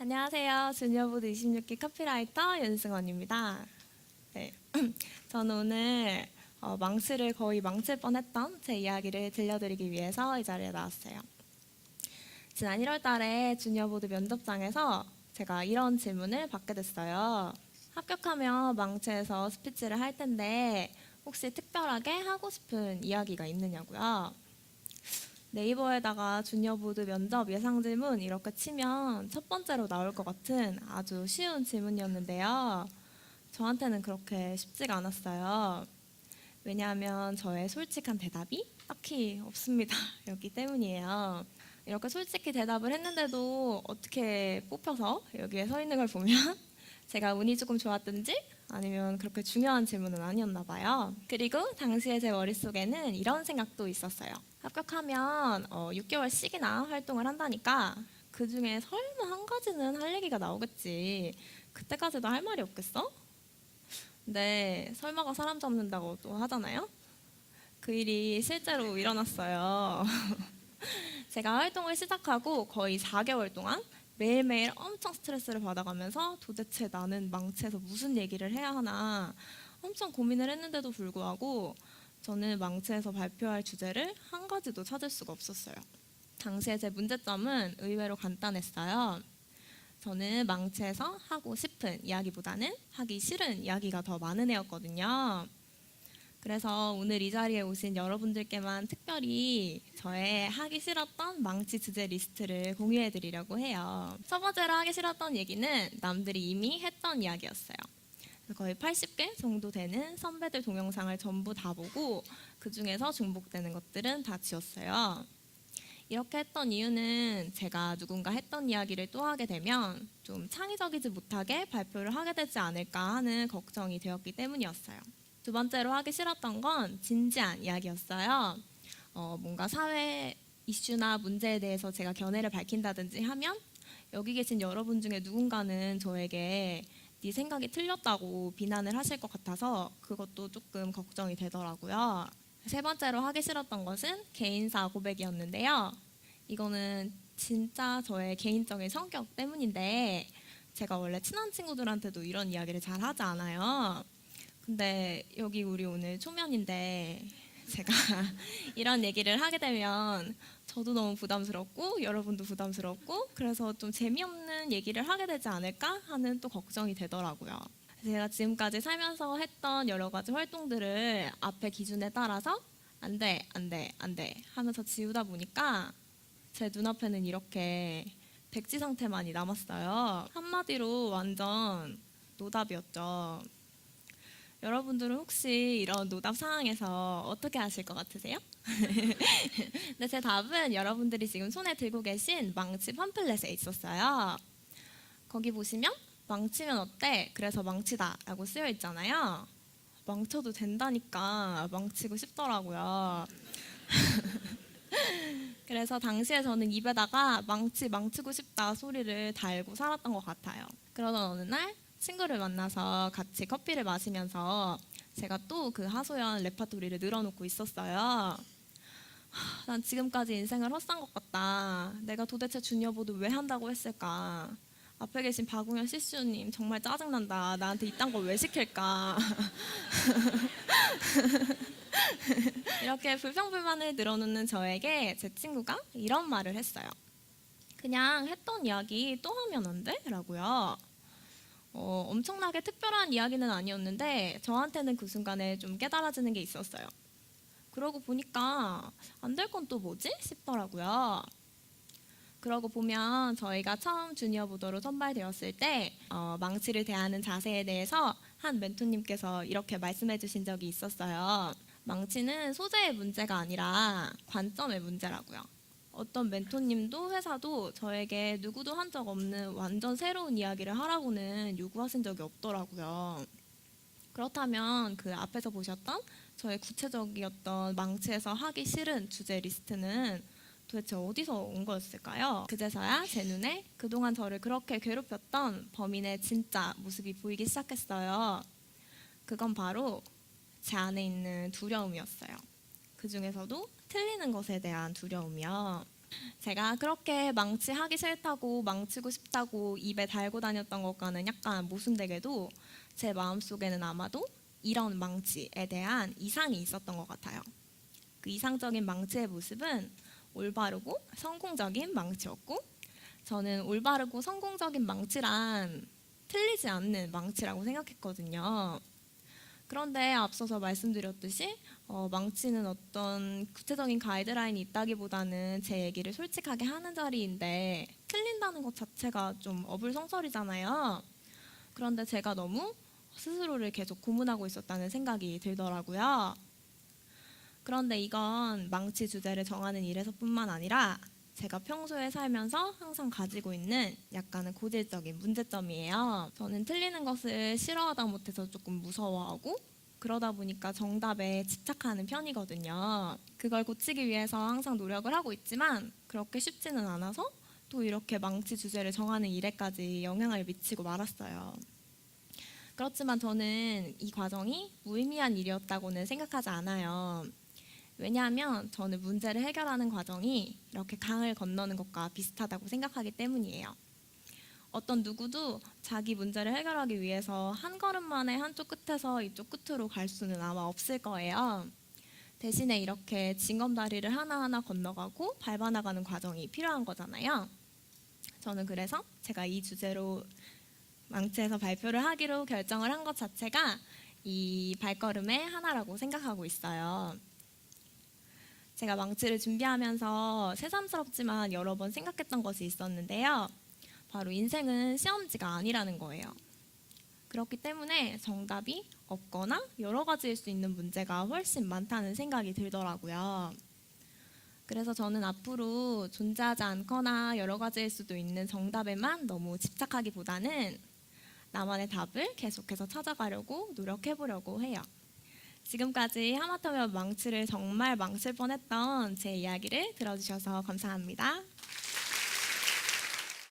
안녕하세요. 주니어보드 26기 카피라이터 윤승원입니다. 네. 저는 오늘 어, 망치를 거의 망칠 뻔했던 제 이야기를 들려드리기 위해서 이 자리에 나왔어요. 지난 1월 달에 주니어보드 면접장에서 제가 이런 질문을 받게 됐어요. 합격하면 망치에서 스피치를 할 텐데 혹시 특별하게 하고 싶은 이야기가 있느냐고요. 네이버에다가 주니어보드 면접 예상 질문 이렇게 치면 첫 번째로 나올 것 같은 아주 쉬운 질문이었는데요. 저한테는 그렇게 쉽지가 않았어요. 왜냐하면 저의 솔직한 대답이 딱히 없습니다. 였기 때문이에요. 이렇게 솔직히 대답을 했는데도 어떻게 뽑혀서 여기에 서 있는 걸 보면 제가 운이 조금 좋았든지 아니면 그렇게 중요한 질문은 아니었나 봐요. 그리고 당시에 제 머릿속에는 이런 생각도 있었어요. 합격하면 어, 6개월씩이나 활동을 한다니까 그 중에 설마 한 가지는 할 얘기가 나오겠지. 그때까지도 할 말이 없겠어? 근데 설마가 사람 잡는다고 또 하잖아요. 그 일이 실제로 일어났어요. 제가 활동을 시작하고 거의 4개월 동안 매일매일 엄청 스트레스를 받아가면서 도대체 나는 망치에서 무슨 얘기를 해야 하나 엄청 고민을 했는데도 불구하고 저는 망치에서 발표할 주제를 한 가지도 찾을 수가 없었어요. 당시에 제 문제점은 의외로 간단했어요. 저는 망치에서 하고 싶은 이야기보다는 하기 싫은 이야기가 더 많은 애였거든요. 그래서 오늘 이 자리에 오신 여러분들께만 특별히 저의 하기 싫었던 망치 주제 리스트를 공유해 드리려고 해요. 첫 번째로 하기 싫었던 얘기는 남들이 이미 했던 이야기였어요. 거의 80개 정도 되는 선배들 동영상을 전부 다 보고 그 중에서 중복되는 것들은 다 지웠어요. 이렇게 했던 이유는 제가 누군가 했던 이야기를 또 하게 되면 좀 창의적이지 못하게 발표를 하게 되지 않을까 하는 걱정이 되었기 때문이었어요. 두 번째로 하기 싫었던 건 진지한 이야기였어요. 어, 뭔가 사회 이슈나 문제에 대해서 제가 견해를 밝힌다든지 하면 여기 계신 여러분 중에 누군가는 저에게 네 생각이 틀렸다고 비난을 하실 것 같아서 그것도 조금 걱정이 되더라고요. 세 번째로 하기 싫었던 것은 개인사 고백이었는데요. 이거는 진짜 저의 개인적인 성격 때문인데 제가 원래 친한 친구들한테도 이런 이야기를 잘 하지 않아요. 근데 여기 우리 오늘 초면인데 제가 이런 얘기를 하게 되면 저도 너무 부담스럽고 여러분도 부담스럽고 그래서 좀 재미없는 얘기를 하게 되지 않을까 하는 또 걱정이 되더라고요. 제가 지금까지 살면서 했던 여러 가지 활동들을 앞에 기준에 따라서 안 돼, 안 돼, 안 돼 하면서 지우다 보니까 제 눈앞에는 이렇게 백지 상태만이 남았어요. 한마디로 완전 노답이었죠. 여러분들은 혹시 이런 노답 상황에서 어떻게 하실 것 같으세요? 근데 제 답은 여러분들이 지금 손에 들고 계신 망치 팜플렛에 있었어요. 거기 보시면 망치면 어때? 그래서 망치다라고 쓰여 있잖아요. 망쳐도 된다니까 망치고 싶더라고요. 그래서 당시에 저는 입에다가 망치 망치고 싶다 소리를 달고 살았던 것 같아요. 그러던 어느 날 친구를 만나서 같이 커피를 마시면서 제가 또 그 하소연 레파토리를 늘어놓고 있었어요. 하, 난 지금까지 인생을 헛산 것 같다. 내가 도대체 주니어보드 왜 한다고 했을까? 앞에 계신 박웅현 시스님 정말 짜증난다. 나한테 이딴 거왜 시킬까? 이렇게 불평불만을 늘어놓는 저에게 제 친구가 이런 말을 했어요. 그냥 했던 이야기 또 하면 안 돼? 라고요. 어, 엄청나게 특별한 이야기는 아니었는데 저한테는 그 순간에 좀 깨달아지는 게 있었어요. 그러고 보니까 안 될 건 또 뭐지? 싶더라고요. 그러고 보면 저희가 처음 주니어 보더로 선발되었을 때 어, 망치를 대하는 자세에 대해서 한 멘토님께서 이렇게 말씀해 주신 적이 있었어요. 망치는 소재의 문제가 아니라 관점의 문제라고요. 어떤 멘토님도 회사도 저에게 누구도 한 적 없는 완전 새로운 이야기를 하라고는 요구하신 적이 없더라고요. 그렇다면 그 앞에서 보셨던 저의 구체적이었던 망치에서 하기 싫은 주제 리스트는 도대체 어디서 온 거였을까요? 그제서야 제 눈에 그동안 저를 그렇게 괴롭혔던 범인의 진짜 모습이 보이기 시작했어요. 그건 바로 제 안에 있는 두려움이었어요. 그 중에서도 틀리는 것에 대한 두려움이요. 제가 그렇게 망치하기 싫다고 망치고 싶다고 입에 달고 다녔던 것과는 약간 모순되게도 제 마음속에는 아마도 이런 망치에 대한 이상이 있었던 것 같아요. 그 이상적인 망치의 모습은 올바르고 성공적인 망치였고 저는 올바르고 성공적인 망치란 틀리지 않는 망치라고 생각했거든요. 그런데 앞서서 말씀드렸듯이 어, 망치는 어떤 구체적인 가이드라인이 있다기보다는 제 얘기를 솔직하게 하는 자리인데 틀린다는 것 자체가 좀 어불성설이잖아요. 그런데 제가 너무 스스로를 계속 고문하고 있었다는 생각이 들더라고요. 그런데 이건 망치 주제를 정하는 일에서뿐만 아니라 제가 평소에 살면서 항상 가지고 있는 약간은 고질적인 문제점이에요. 저는 틀리는 것을 싫어하다 못해서 조금 무서워하고 그러다 보니까 정답에 집착하는 편이거든요. 그걸 고치기 위해서 항상 노력을 하고 있지만 그렇게 쉽지는 않아서 또 이렇게 망치 주제를 정하는 일에까지 영향을 미치고 말았어요. 그렇지만 저는 이 과정이 무의미한 일이었다고는 생각하지 않아요. 왜냐하면 저는 문제를 해결하는 과정이 이렇게 강을 건너는 것과 비슷하다고 생각하기 때문이에요. 어떤 누구도 자기 문제를 해결하기 위해서 한 걸음만에 한쪽 끝에서 이쪽 끝으로 갈 수는 아마 없을 거예요. 대신에 이렇게 징검다리를 하나하나 건너가고 밟아나가는 과정이 필요한 거잖아요. 저는 그래서 제가 이 주제로 망치에서 발표를 하기로 결정을 한 것 자체가 이 발걸음의 하나라고 생각하고 있어요. 제가 망치를 준비하면서 새삼스럽지만 여러 번 생각했던 것이 있었는데요. 바로 인생은 시험지가 아니라는 거예요. 그렇기 때문에 정답이 없거나 여러 가지일 수 있는 문제가 훨씬 많다는 생각이 들더라고요. 그래서 저는 앞으로 존재하지 않거나 여러 가지일 수도 있는 정답에만 너무 집착하기보다는 나만의 답을 계속해서 찾아가려고 노력해보려고 해요. 지금까지 하마터면 망치를 정말 망칠 뻔했던 제 이야기를 들어주셔서 감사합니다.